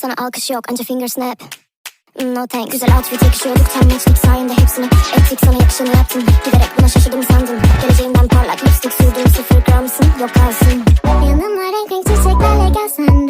Sana alkış yok anca finger snap No thanks. Güzel outfit yakışıyorduk tam gençlik sayende hepsini. Ettik sana yakışanı yaptım. Giderek buna şaşırdım sandım. Geleceğinden parlak lipstick sürdüm sıfır gramsın Yok kalsın. Yanıma renk renk çiçeklerle gelsen